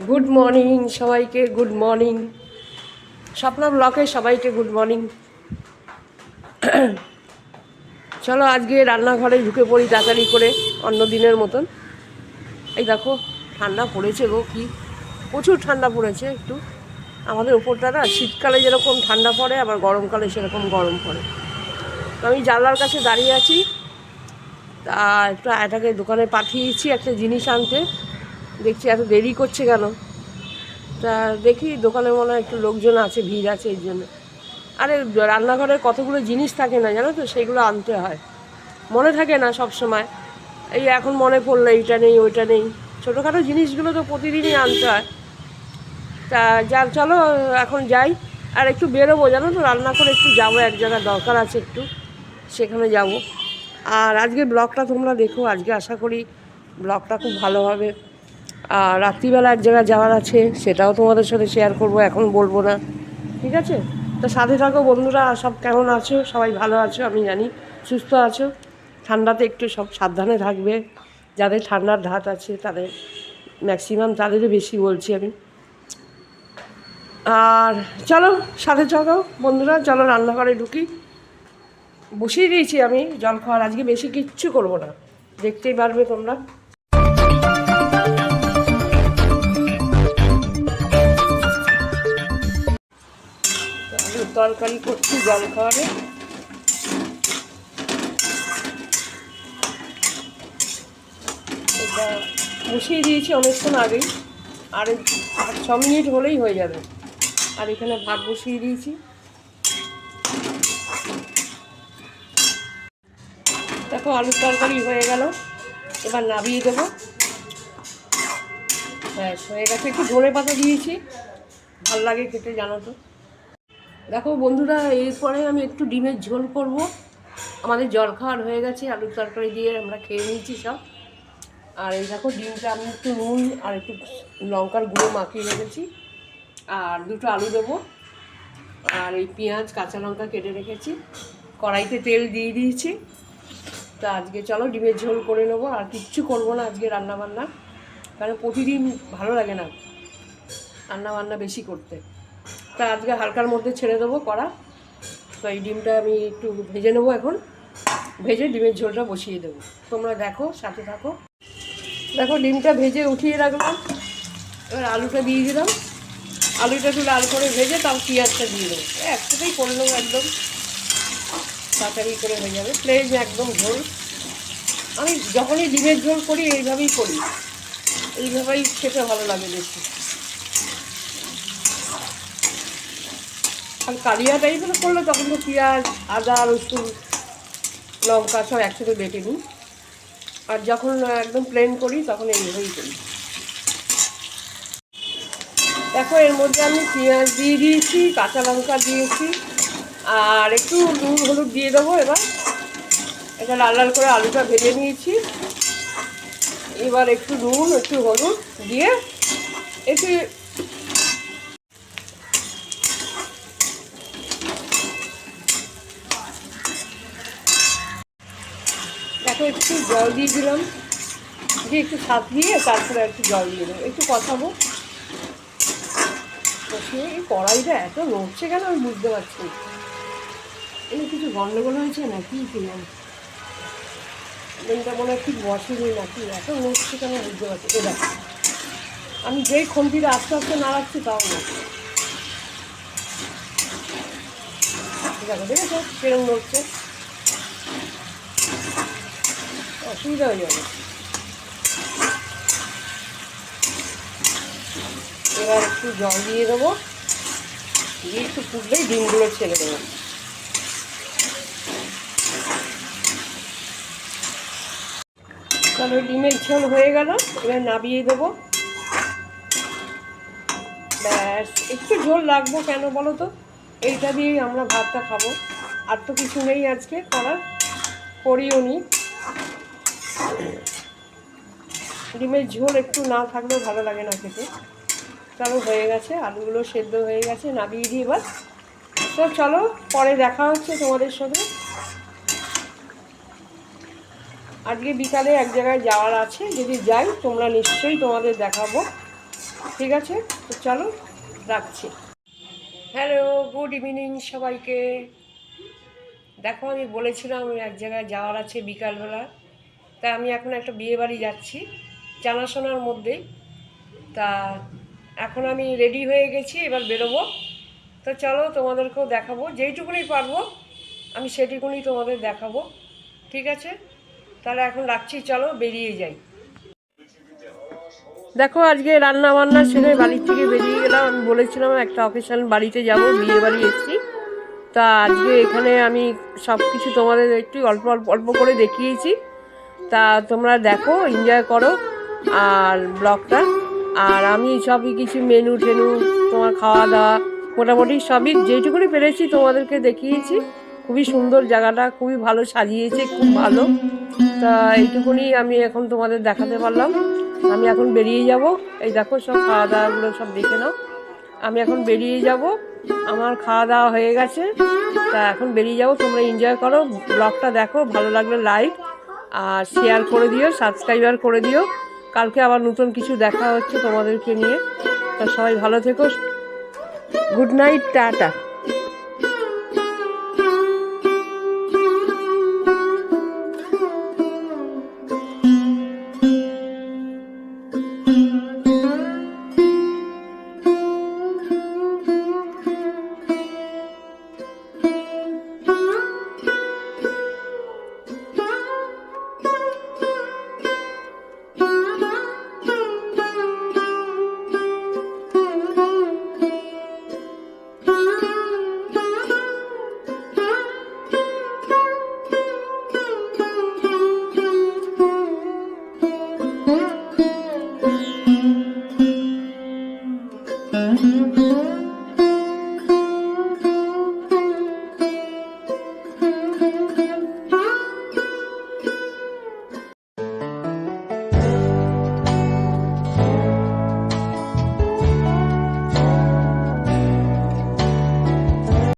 Good morning সবাইকে good morning স্বপ্ন ব্লকে সবাইকে গুড মর্নিং চলো আজকে রান্নাঘরে ঢুকে পড়ি তাড়াতাড়ি করে, অন্য দিনের মতন। এই দেখো, ঠান্ডা পড়েছে গো, কি? প্রচুর ঠান্ডা পড়েছে একটু। আমাদের ওপরটা না, শীতকালে যেরকম ঠান্ডা পড়ে, আবার গরমকালে সেরকম গরম পড়ে। তো আমি জানলার কাছে দাঁড়িয়ে আছি। তা একটু আয়টাকে দোকানে পাঠিয়েছি একটা জিনিস আনতে। দেখছি এত দেরি করছে কেন? তা দেখি দোকানে মনে হয় একটু লোকজন আছে, ভিড় আছে এই জন্য। আরে রান্নাঘরে কতগুলো জিনিস থাকে না জানো তো? সেগুলো আনতে হয়। মনে থাকে না সব সময় এই এখন মনে পড়ল, এইটা নেই, ওইটা নেই। ছোটোখাটো জিনিসগুলো তো প্রতিদিনই আনতে হয়। তা যা, চলো, এখন যাই। আর একটু বেরোবো, জানো তো? রান্না করে একটু যাব, এক জায়গায় দরকার আছে একটু। সেখানে যাব। আর আজকে ব্লগটা তোমরা দেখো। আজকে আশা করি ব্লগটা খুব ভালো হবে আর রাত্রিবেলা এক জায়গায় যাওয়ার আছে, সেটাও তোমাদের সাথে শেয়ার করব, এখন বলব না। ঠিক আছে? তো সাথে থাকো বন্ধুরা সব কেমন আছো? সবাই ভালো আছো? আমি জানি সুস্থ আছো। ঠান্ডাতে একটু সব সাবধানে থাকবে। যাদের ঠান্ডার ধাত আছে, তাদের ম্যাক্সিমাম তাদেরই বেশি বলছি আমি। আর চলো, সাথে চলো বন্ধুরা, চলো রান্নাঘরে ঢুকি। বসিয়ে দিয়েছি আমি জল খাওয়ার, আজকে বেশি কিচ্ছু করব না। দেখতেই পারবে তোমরা। তরকারি করছি জল খাওয়ারে। এটা বসিয়ে দিয়েছি অনেকক্ষণ আগেই। আর ছ মিনিট হলেই হয়ে যাবে। আর এখানে ভাত বসিয়ে দিয়েছি। দেখো, আলুর তরকারি হয়ে গেল। এবার নাবিয়ে দেবো। ব্যাস, হয়ে গেছে। একটু ধনে পাতা দিয়েছি। ভালো লাগে খেতে, জানো তো। দেখো বন্ধুরা, এরপরে আমি একটু ডিমের ঝোল করব। আমাদের জল খাওয়ার হয়ে গেছে, আলুর তরকারি দিয়ে আমরা খেয়ে নিয়েছি সব। আর এই দেখো ডিমটা আমি একটু নুন আর একটু লঙ্কার গুঁড়ো মাখিয়ে রেখেছি। আর দুটো আলু দেবো। আর এই পেঁয়াজ, কাঁচা লঙ্কা কেটে রেখেছি। কড়াইতে তেল দিয়ে দিয়েছি। তা আজকে চলো ডিমের ঝোল করে নেব। আর কিচ্ছু করব না আজকে রান্না বান্না কারণ প্রতিদিন ভালো লাগে না রান্না বান্না বেশি করতে। তা আজকে হালকার মধ্যে ছেড়ে দেবো কড়া। তো এই ডিমটা আমি একটু ভেজে নেব এখন। ভেজে ডিমের ঝোলটা বসিয়ে দেবো। তোমরা দেখো, সাথে থাকো। দেখো, ডিমটা ভেজে উঠিয়ে রাখলাম। এবার আলুটা দিয়ে দিলাম। আলুটা একটু লাল করে ভেজে তাও পেঁয়াজটা দিয়ে দেবো। একসাথেই করে নেব একদম। তাড়াতাড়ি করে হয়ে যাবে। প্লেন একদম ঝোল। আমি যখনই ডিমের ঝোল করি, এইভাবেই করি। এইভাবেই খেতে ভালো লাগে বেশি। আর কালিয়া টাইপের করলে তখন তো পেঁয়াজ, আদা, রসুন, লঙ্কা সব একসাথে বেটে নিই। আর যখন একদম প্লেন করি, তখন এইভাবেই করি। দেখো, এর মধ্যে আমি পেঁয়াজ দিয়ে দিয়েছি, কাঁচা লঙ্কা দিয়েছি, আর একটু নুন, হলুদ দিয়ে দেবো এবার। এটা লাল লাল করে আলুটা ভেজে নিয়েছি। এবার একটু নুন, একটু হলুদ দিয়ে একটু দেখো একটু জল দিয়ে দিলাম। দিয়ে একটু স্বাদ দিয়ে তারপরে একটু জল দিয়ে দেবো। একটু কষাবো। কষিয়ে এই কড়াইটা এত নড়ছে কেন আমি বুঝতে পারছি না। এই কিছু গন্ডগোল হয়েছে নাকি কি জানি এটা মনে হয় ঠিক বসেনি নাকি? এত নড়ছে কেন বুঝতে পারছি এ দেখো, আমি যেই খন্তিটা আস্তে আস্তে নাড়াচ্ছি তাও না। দেখো, দেখেছ? কিরম নড়ছে অসুবিধা হয়ে যাবে। এবার একটু জল দিয়ে দেবো। দিয়ে একটু ফুটলেই ডিমগুলো ছেড়ে দেবো। তাহলে ডিমের ঝোল হয়ে গেল, এবার নাবিয়ে দেবো। ব্যাস, একটু ঝোল রাখব কেন বলো তো? এইটা দিয়েই আমরা ভাতটা খাব। আর তো কিছু নেই আজকে, করার, করিও নি। ডিমের ঝোল একটু না থাকলেও ভালো লাগে না খেতে। চলো হয়ে গেছে, আলুগুলো সেদ্ধ হয়ে গেছে নাবিয়ে দিই এবার। তো চলো, পরে দেখা হচ্ছে তোমাদের সাথে আজকে বিকালে এক জায়গায় যাওয়ার আছে, যদি যাই তোমরা নিশ্চয়ই তোমাদের দেখাবো। ঠিক আছে? তো চলো, রাখছি। হ্যালো, গুড ইভিনিং সবাইকে। দেখো, আমি বলেছিলাম এক জায়গায় যাওয়ার আছে বিকালবেলা। তা আমি এখন একটা বিয়ে বাড়ি যাচ্ছি। জানাশোনার মধ্যেই তা এখন আমি রেডি হয়ে গেছি, এবার বেরোবো। তো চলো তোমাদেরকেও দেখাবো, যেইটুকুনি পারব আমি সেটুকুনি তোমাদের দেখাবো। ঠিক আছে? তাহলে এখন রাখছি, চলো বেরিয়ে যাই। দেখো, আজকে রান্না বান্না ছেড়ে বাড়ির থেকে বেরিয়ে গেলাম। আমি বলেছিলাম একটা অকেশন বাড়িতে যাব, বিয়ে বাড়ি এসেছি। তা আজকে এখানে আমি সব কিছু তোমাদের একটু অল্প অল্প অল্প করে দেখিয়েছি। তা তোমরা দেখো এনজয় করো। আর ব্লগটা। আর আমি সবই কিছু মেনু টেনু, তোমার খাওয়া দাওয়া মোটামুটি সবই যেটুকুনি পেরেছি তোমাদেরকে দেখিয়েছি। খুবই সুন্দর জায়গাটা, খুবই ভালো সাজিয়েছে, খুব ভালো। তা এইটুকুনি আমি এখন তোমাদের দেখাতে পারলাম। আমি এখন বেরিয়ে যাব। এই দেখো সব খাওয়া দাওয়াগুলো সব দেখে নাও। আমি এখন বেরিয়ে যাব। আমার খাওয়া দাওয়া হয়ে গেছে। তা এখন বেরিয়ে যাব। তোমরা এনজয় করো। ব্লগটা দেখো। ভালো লাগলে লাইক আর শেয়ার করে দিও সাবস্ক্রাইবার করে দিও। কালকে আবার নতুন কিছু দেখা হচ্ছে তোমাদেরকে নিয়ে। তা সবাই ভালো থেকো। Good night, tata.